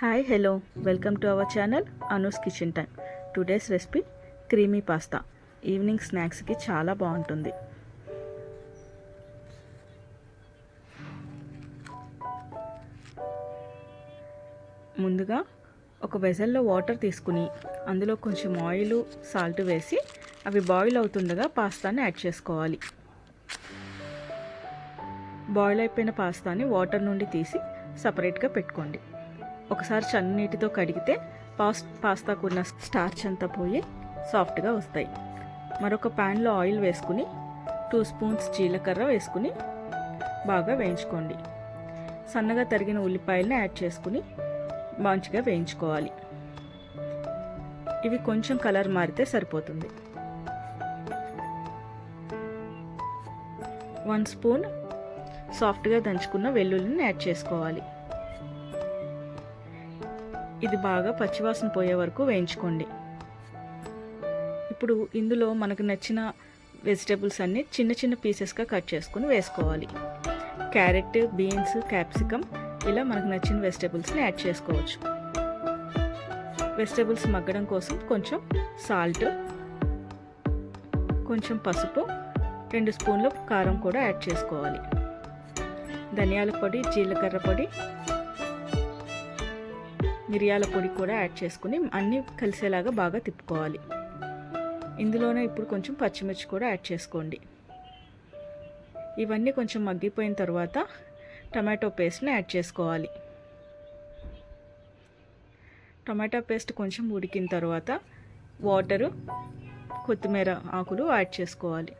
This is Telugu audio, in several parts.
Hi hello welcome to our channel Anu's kitchen time today's recipe creamy pasta evening స్నాక్స్కి చాలా బాగుంటుంది. ముందుగా ఒక వెజల్లో వాటర్ తీసుకుని అందులో కొంచెం ఆయిల్ సాల్ట్ వేసి అవి బాయిల్ అవుతుండగా పాస్తాని యాడ్ చేసుకోవాలి. బాయిల్ అయిపోయిన పాస్తాని వాటర్ నుండి తీసి సపరేట్గా పెట్టుకోండి. ఒకసారి చన్నీటితో కడిగితే పాస్ పాస్తాకున్న స్టార్చ్ అంతా పోయి సాఫ్ట్గా వస్తాయి. మరొక ప్యాన్లో ఆయిల్ వేసుకుని టూ స్పూన్స్ జీలకర్ర వేసుకుని బాగా వేయించుకోండి. సన్నగా తరిగిన ఉల్లిపాయలను యాడ్ చేసుకుని మంచిగా వేయించుకోవాలి. ఇవి కొంచెం కలర్ మారితే సరిపోతుంది. వన్ స్పూన్ సాఫ్ట్గా దంచుకున్న వెల్లుల్లిని యాడ్ చేసుకోవాలి. ఇది బాగా పచ్చివాసన పోయే వరకు వేయించుకోండి. ఇప్పుడు ఇందులో మనకు నచ్చిన వెజిటేబుల్స్ అన్నీ చిన్న చిన్న పీసెస్గా కట్ చేసుకుని వేసుకోవాలి. క్యారెట్ బీన్స్ క్యాప్సికమ్ ఇలా మనకు నచ్చిన వెజిటేబుల్స్ని యాడ్ చేసుకోవచ్చు. వెజిటేబుల్స్ మగ్గడం కోసం కొంచెం సాల్ట్ కొంచెం పసుపు రెండు స్పూన్లు కారం కూడా యాడ్ చేసుకోవాలి. ధనియాల పొడి జీలకర్ర పొడి మిరియాల పొడి కూడా యాడ్ చేసుకుని అన్నీ కలిసేలాగా బాగా తిప్పుకోవాలి. ఇందులోనే ఇప్పుడు కొంచెం పచ్చిమిర్చి కూడా యాడ్ చేసుకోండి. ఇవన్నీ కొంచెం మగ్గిపోయిన తర్వాత టమాటో పేస్ట్ని యాడ్ చేసుకోవాలి. టమాటో పేస్ట్ కొంచెం ఉడికిన తర్వాత వాటరు కొత్తిమీర ఆకులు యాడ్ చేసుకోవాలి.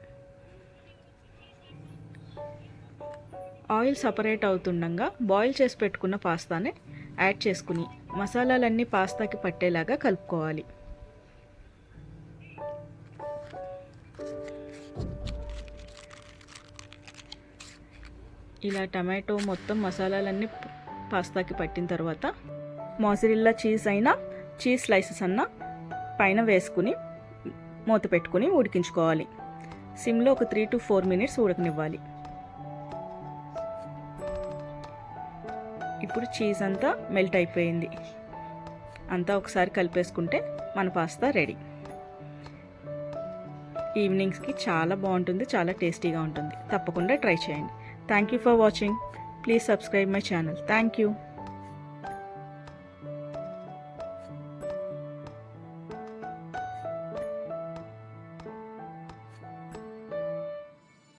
ఆయిల్ సపరేట్ అవుతుండగా బాయిల్ చేసి పెట్టుకున్న పాస్తాని యాడ్ చేసుకుని మసాలాలన్నీ పాస్తాకి పట్టేలాగా కలుపుకోవాలి. ఇలా టమాటో మొత్తం మసాలాలన్నీ పాస్తాకి పట్టిన తర్వాత మాసిరిల్లా చీజ్ అయినా చీజ్ స్లైసెస్ అన్న పైన వేసుకుని మూత పెట్టుకుని ఉడికించుకోవాలి. సిమ్లో ఒక త్రీ టు ఫోర్ మినిట్స్ ఉడకనివ్వాలి. ఇప్పుడు చీజ్ అంతా మెల్ట్ అయిపోయింది. అంతా ఒకసారి కలిపేసుకుంటే మన పాస్తా రెడీ ఈవినింగ్స్కి చాలా బాగుంటుంది చాలా టేస్టీగా ఉంటుంది. తప్పకుండా ట్రై చేయండి. Thank you for watching please subscribe my channel thank you